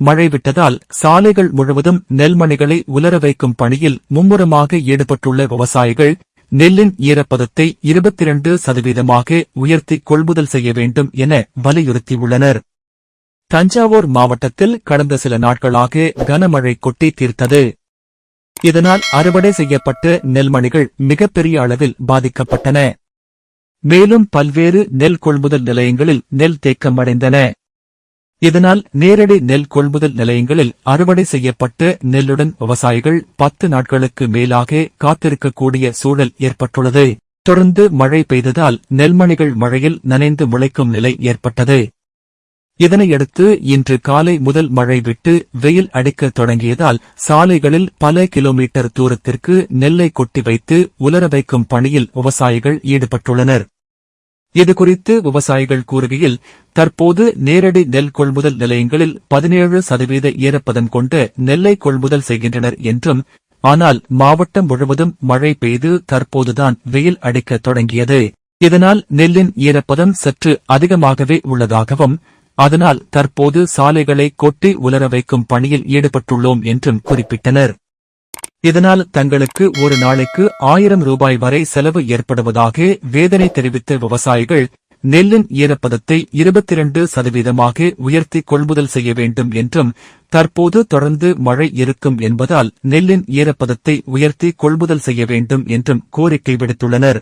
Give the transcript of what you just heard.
மழை விட்டதால் சாலைகள் முழுவதும் நெல்மணிகளை உலர வைக்கும் பணியில் மும்முரமாக ஈடுபட்டுள்ள விவசாயிகள் நெல்லின் ஈரப்பதத்தை இருபத்தி இரண்டு சதவீதமாக உயர்த்தி கொள்முதல் செய்ய வேண்டும் என வலியுறுத்தியுள்ளனர். தஞ்சாவூர் மாவட்டத்தில் கடந்த சில நாட்களாக கனமழை கொட்டி தீர்த்தது. இதனால் அறுவடை செய்யப்பட்ட நெல்மணிகள் மிகப்பெரிய அளவில் பாதிக்கப்பட்டன. மேலும் பல்வேறு நெல் கொள்முதல் நிலையங்களில் நெல் தேக்கமடைந்தன. இதனால் நேரடி நெல் கொள்முதல் நிலையங்களில் அறுவடை செய்யப்பட்ட நெல்லுடன் விவசாயிகள் பத்து நாட்களுக்கு மேலாக காத்திருக்கக்கூடிய சூழல் ஏற்பட்டுள்ளது. தொடர்ந்து மழை பெய்ததால் நெல்மணிகள் மழையில் நனைந்து முளைக்கும் நிலை ஏற்பட்டது. இதனையடுத்து இன்று காலை முதல் மழை விட்டு வெயில் அடிக்க தொடங்கியதால் சாலைகளில் பல கிலோமீட்டர் தூரத்திற்கு நெல்லை கொட்டி வைத்து உலர வைக்கும் பணியில் விவசாயிகள் ஈடுபட்டுள்ளனர். இதுகுறித்து விவசாயிகள் கூறுகையில் தற்போது நேரடி நெல் கொள்முதல் நிலையங்களில் பதினேழு சதவீத ஈரப்பதம் கொண்டு நெல்லை கொள்முதல் செய்கின்றனர் என்றும் ஆனால் மாவட்டம் முழுவதும் மழை பெய்து தற்போதுதான் வெயில் அடிக்க தொடங்கியது. இதனால் நெல்லின் ஈரப்பதம் சற்று அதிகமாகவே உள்ளதாகவும் அதனால் தற்போது சாலைகளை கொட்டி உலர வைக்கும் பணியில் ஈடுபட்டுள்ளோம் என்றும் குறிப்பிட்டனர். இதனால் தங்களுக்கு ஒரு நாளைக்கு ஆயிரம் ரூபாய் வரை செலவு ஏற்படுவதாக வேதனை தெரிவித்த விவசாயிகள் நெல்லின் ஈரப்பதத்தை இருபத்தி இரண்டு சதவீதமாக உயர்த்தி கொள்முதல் செய்ய வேண்டும் என்றும் தற்போது தொடர்ந்து மழை இருக்கும் என்பதால் நெல்லின் ஈரப்பதத்தை உயர்த்தி கொள்முதல் செய்ய வேண்டும் என்றும் கோரிக்கை விடுத்துள்ளனர்.